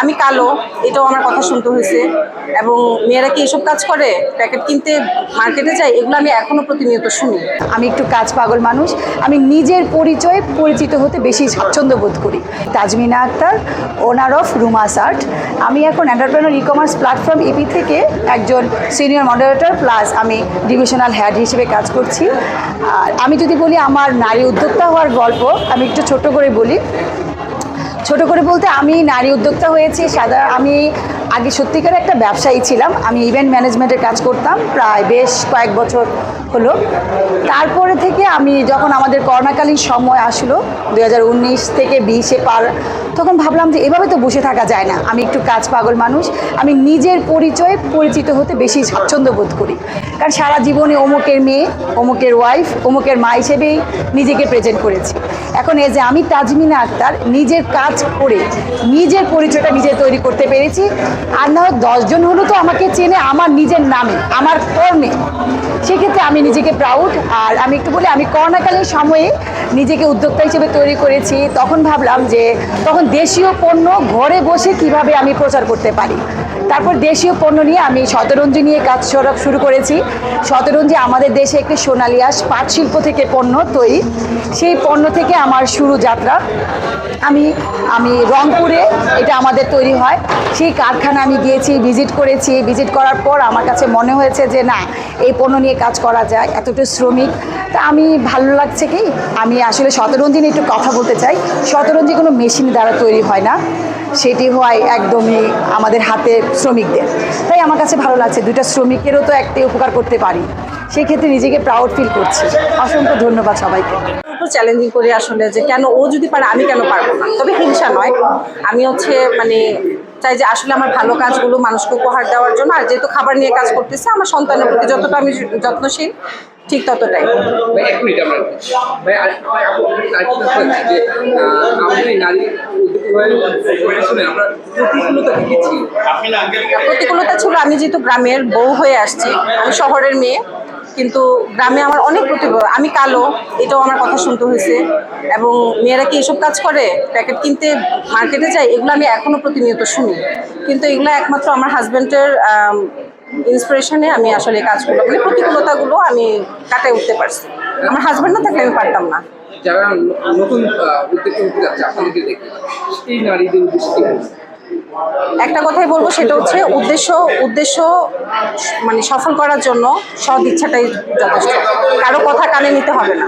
আমি কালো, এটাও আমার কথা শুনতে হয়েছে। এবং মেয়েরা কি এসব কাজ করে? প্যাকেট কিনতে, মার্কেটে যায়, এগুলো আমি এখনও প্রতিনিয়ত শুনি। আমি একটু কাজ পাগল মানুষ। আমি নিজের পরিচয়ে পরিচিত হতে বেশি স্বাচ্ছন্দ্য বোধ করি। Tazmina Akter owner of Ruma's art আমি এখন entrepreneur e commerce platform EP থেকে একজন সিনিয়র মডারেটর প্লাস আমি ডিভিশনাল হেড হিসেবে কাজ করছি। আর আমি যদি বলি আমার নারী উদ্যোক্তা হওয়ার গল্প, আমি একটু ছোট করে বলি। ছোট করে বলতে আমি নারী উদ্যোক্তা হয়েছি, সাদা আমি আগে সত্যিকার একটা ব্যবসায়ী ছিলাম, আমি ইভেন্ট ম্যানেজমেন্টের কাজ করতাম, প্রায় বেশ কয়েক বছর হলো। তারপরে থেকে আমি যখন আমাদের করোনাকালীন সময় আসলো দু হাজার উনিশ থেকে বিশে পার, তখন ভাবলাম যে এভাবে তো বসে থাকা যায় না, আমি একটু কাজ পাগল মানুষ, আমি নিজের পরিচয়ে পরিচিত হতে বেশি স্বাচ্ছন্দ্য বোধ করি। কারণ সারা জীবনে অমুকের মেয়ে, অমুকের ওয়াইফ অমুকের মা হিসেবেই নিজেকে প্রেজেন্ট করেছি। এখন এই যে আমি তাজমিনা আক্তার, নিজের কাজ করে নিজের পরিচয়টা নিজে তৈরি করতে পেরেছি। আর না দশজন হলো তো আমাকে চেনে আমার নিজের নামে, আমার কর্মে। সেক্ষেত্রে আমি নিজেকে প্রাউড আর আমি একটু বলি, আমি করোনাকালীন সময়ে নিজেকে উদ্যোক্তা হিসেবে তৈরি করেছি। তখন ভাবলাম যে তখন দেশীয় পণ্য ঘরে বসে কীভাবে আমি প্রচার করতে পারি? তারপর দেশীয় পণ্য নিয়ে আমি শতরঞ্জি নিয়ে কাজ শুরু করেছি। শতরঞ্জি আমাদের দেশে একটি সোনালিয়াস পাট শিল্প থেকে পণ্য তৈরি। সেই পণ্য থেকে আমার শুরু যাত্রা। আমি আমি রংপুরে এটা আমাদের তৈরি হয়। সেই কারখানা আমি গিয়েছি ভিজিট করেছি। ভিজিট করার পর আমার কাছে মনে হয়েছে যে, না, এই পণ্য নিয়ে কাজ করা যায়, এতটা শ্রমিক। তা আমি, ভালো লাগছে কি? আমি আসলে শতরঞ্জি নিয়ে একটু কথা বলতে চাই। শতরঞ্জি কোনো মেশিন দ্বারা তৈরি হয় না। সেটি হয় একদমই আমাদের হাতের শ্রমিকদের। তাই আমার কাছে ভালো লাগছে, দুইটা শ্রমিকেরও তো একটি উপকার করতে পারি। সেক্ষেত্রে নিজেকে প্রাউড ফিল করছি। অসংখ্য ধন্যবাদ সবাইকে। একটু চ্যালেঞ্জিং করি আসলে যে কেন ও যদি পারে আমি কেন পারব না? তবে হিংসা নয়। আমি হচ্ছে মানে চাই যে আসলে আমার ভালো কাজগুলো মানুষকে উপহার দেওয়ার জন্য আর যেহেতু খাবার নিয়ে কাজ করতেছে আমার সন্তানের প্রতি যতটা আমি যত্নশীল ঠিক ততটাই। প্রতিকূলতা ছিল আমি যেহেতু গ্রামের বউ হয়ে আসছি আমি শহরের মেয়ে কিন্তু গ্রামে আমার অনেক প্রতিভা আমি কালো, এটাও আমার কথা শুনতে হয়েছে। এবং মেয়েরা কি এসব কাজ করে? প্যাকেট কিনতে মার্কেটে যায়? এগুলো আমি এখনও প্রতিনিয়ত শুনি। কিন্তু এগুলো একমাত্র আমার হাজব্যান্ডের ইন্সপিরেশনে আমি আসলে কাজগুলো মানে প্রতিকূলতাগুলো আমি কাটায় উঠতে পারছি। আমার হাজব্যান্ড না থাকলে আমি পারতাম না। যারা নতুন যাচ্ছে, আপনাদেরকে দেখে নারীদের উদ্দেশ্যে? একটা কথাই বলব, সেটা হচ্ছে উদ্দেশ্য উদ্দেশ্য মানে সফল করার জন্য সদ ইচ্ছাটাই যথেষ্ট। কারও কথা কানে নিতে হবে না।